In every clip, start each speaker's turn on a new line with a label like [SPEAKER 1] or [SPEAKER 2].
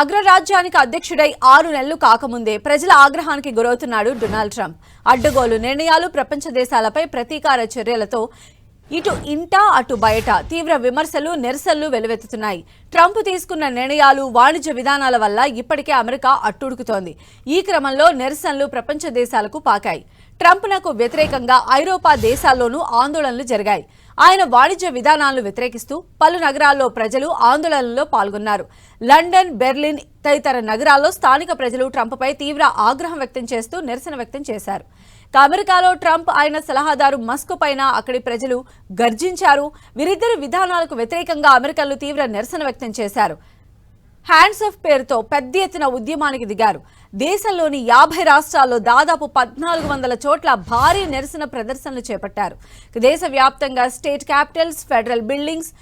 [SPEAKER 1] అగ్రరాజ్యానికి అధ్యక్షుడై ఆరు నెలలు కాకముందే ప్రజల ఆగ్రహానికి గురవుతున్నాడు డొనాల్డ్ ట్రంప్. అడ్డగోలు నిర్ణయాలు ప్రపంచ దేశాలపై ప్రతీకార చర్యలతో ఇటు ఇంటా అటు బయట తీవ్ర విమర్శలు నిరసనలు వెలువెత్తుతున్నాయి. ట్రంప్ తీసుకున్న నిర్ణయాలు వాణిజ్య విధానాల వల్ల ఇప్పటికే అమెరికా అట్టుడుకుతోంది. ఈ క్రమంలో నిరసనలు ప్రపంచ దేశాలకు పాకాయి. ట్రంప్నకు వ్యతిరేకంగా ఐరోపా దేశాల్లోనూ ఆందోళనలు జరిగాయి. ఆయన వాణిజ్య విధానాలను వ్యతిరేకిస్తూ పలు నగరాల్లో ప్రజలు ఆందోళనలో పాల్గొన్నారు. లండన్ బెర్లిన్ తదితర నగరాల్లో స్థానిక ప్రజలు ట్రంప్పై తీవ్ర ఆగ్రహం వ్యక్తం చేస్తూ నిరసన వ్యక్తం చేశారు. అమెరికాలో ట్రంప్ ఆయన సలహాదారు మస్క్ పైన అక్కడి ప్రజలు గర్జించారు. వీరిద్దరి విధానాలకు వ్యతిరేకంగా అమెరికన్లు తీవ్ర నిరసన వ్యక్తం చేశారు. హ్యాండ్స్ ఆఫ్ పేరుతో పెద్ద ఎత్తున ఉద్యమానికి దిగారు. దేశంలోని యాభై రాష్ట్రాల్లో దాదాపు పద్నాలుగు వందల చోట్ల భారీ నిరసన ప్రదర్శనలు చేపట్టారు. దేశవ్యాప్తంగా state capitals federal buildings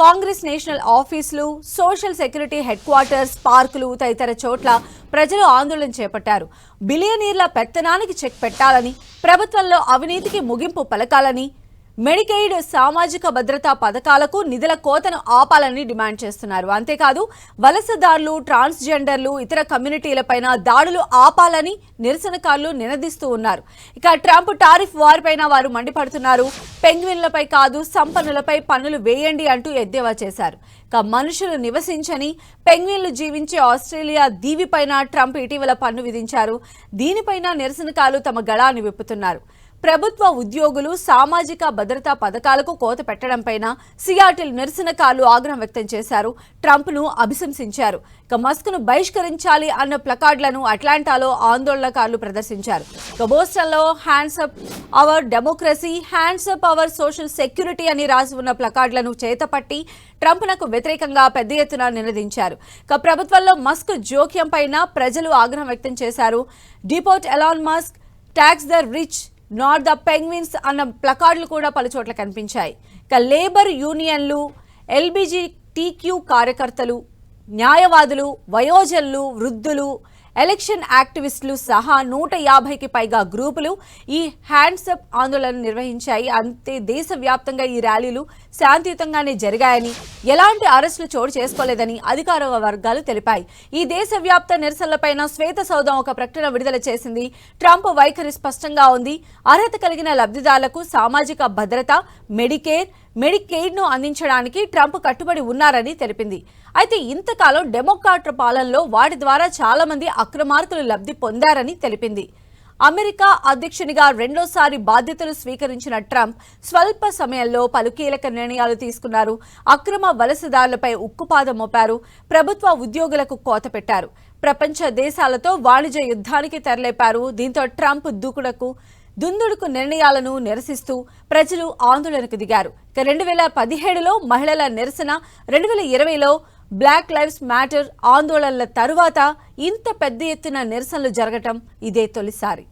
[SPEAKER 1] Congress national ఆఫీసులు సోషల్ సెక్యూరిటీ హెడ్ క్వార్టర్స్ పార్కులు తదితర చోట్ల ప్రజలు ఆందోళన చేపట్టారు. బిలియనీర్ల పెత్తనానికి చెక్ పెట్టాలని ప్రభుత్వంలో అవినీతికి ముగింపు పలకాలని మెడికెయిడ్ సామాజిక భద్రతా పథకాలకు నిధుల కోతను ఆపాలని డిమాండ్ చేస్తున్నారు. అంతేకాదు వలసదారులు ట్రాన్స్జెండర్లు ఇతర కమ్యూనిటీలపైన దాడులు ఆపాలని నిరసనకారులు నినదిస్తూ ఉన్నారు. ఇక ట్రంప్ టారిఫ్ వారిపైన వారు మండిపడుతున్నారు. పెంగ్విన్లపై కాదు సంపన్నులపై పన్నులు వేయండి అంటూ ఎద్దేవా చేశారు. ఇక మనుషులు నివసించని పెంగ్విన్లు జీవించే ఆస్ట్రేలియా దీవిపైన ట్రంప్ ఇటీవల పన్ను విధించారు. దీనిపైన నిరసనకారులు తమ గళాన్ని విప్పుతున్నారు. ప్రభుత్వ ఉద్యోగులు సామాజిక భద్రతా పథకాలకు కోత పెట్టడంపైన సియాటిల్ నిరసనకారులు ఆగ్రహం వ్యక్తం చేశారు. ట్రంప్ను అభిశంసించారు. ఇక మస్క్ను బహిష్కరించాలి అన్న ప్లకార్డులను అట్లాంటాలో ఆందోళనకారులు ప్రదర్శించారు. ఇక బోస్టన్లో hands up our democracy hands up our social security అని రాసి ఉన్న ప్లకార్డులను చేతపట్టి ట్రంప్నకు వ్యతిరేకంగా పెద్ద ఎత్తున నినదించారు. ఇక ప్రభుత్వంలో మస్క్ జోక్యం పైన ప్రజలు ఆగ్రహం వ్యక్తం చేశారు. Deport Elon Musk tax the rich not the penguins అన్న ప్లకార్డులు కూడా పలు చోట్ల కనిపించాయి. ఇక లేబర్ యూనియన్లు ఎల్బీజీ టీక్యూ కార్యకర్తలు న్యాయవాదులు వయోజనులు వృద్ధులు ఎలక్షన్ యాక్టివిస్టులు సహా నూట యాభైకి పైగా గ్రూపులు ఈ హ్యాండ్సప్ ఆందోళన నిర్వహించాయి. అంతే దేశవ్యాప్తంగా ఈ ర్యాలీలు శాంతియుతంగానే జరిగాయని ఎలాంటి అరెస్టులు చోటు చేసుకోలేదని అధికార వర్గాలు తెలిపాయి. ఈ దేశవ్యాప్త నిరసనలపైన శ్వేత సౌధం ఒక ప్రకటన విడుదల చేసింది. ట్రంప్ వైఖరి స్పష్టంగా ఉంది. అర్హత కలిగిన లబ్ధిదారులకు సామాజిక భద్రత మెడికేర్ మెడికెయిడ్ను అందించడానికి ట్రంప్ కట్టుబడి ఉన్నారని తెలిపింది. అయితే ఇంతకాలం డెమోక్రాట్ల పాలనలో వాటి ద్వారా చాలా మంది అక్రమార్కులు లబ్ధి పొందారని తెలిపింది. అమెరికా అధ్యక్షునిగా రెండోసారి బాధ్యతలు స్వీకరించిన ట్రంప్ స్వల్ప సమయంలో పలు కీలక నిర్ణయాలు తీసుకున్నారు. అక్రమ వలసదారులపై ఉక్కుపాదం మోపారు. ప్రభుత్వ ఉద్యోగులకు కోత పెట్టారు. ప్రపంచ దేశాలతో వాణిజ్య యుద్ధానికి తెరలేపారు. దీంతో ట్రంప్ దూకుడకు దుందుడుకు నిర్ణయాలను నిరసిస్తూ ప్రజలు ఆందోళనకు దిగారు. ఇక రెండు వేల పదిహేడులో మహిళల నిరసన రెండు వేల ఇరవైలో బ్లాక్ లైవ్స్ మ్యాటర్ ఆందోళనల తరువాత ఇంత పెద్ద ఎత్తున నిరసనలు జరగటం ఇదే తొలిసారి.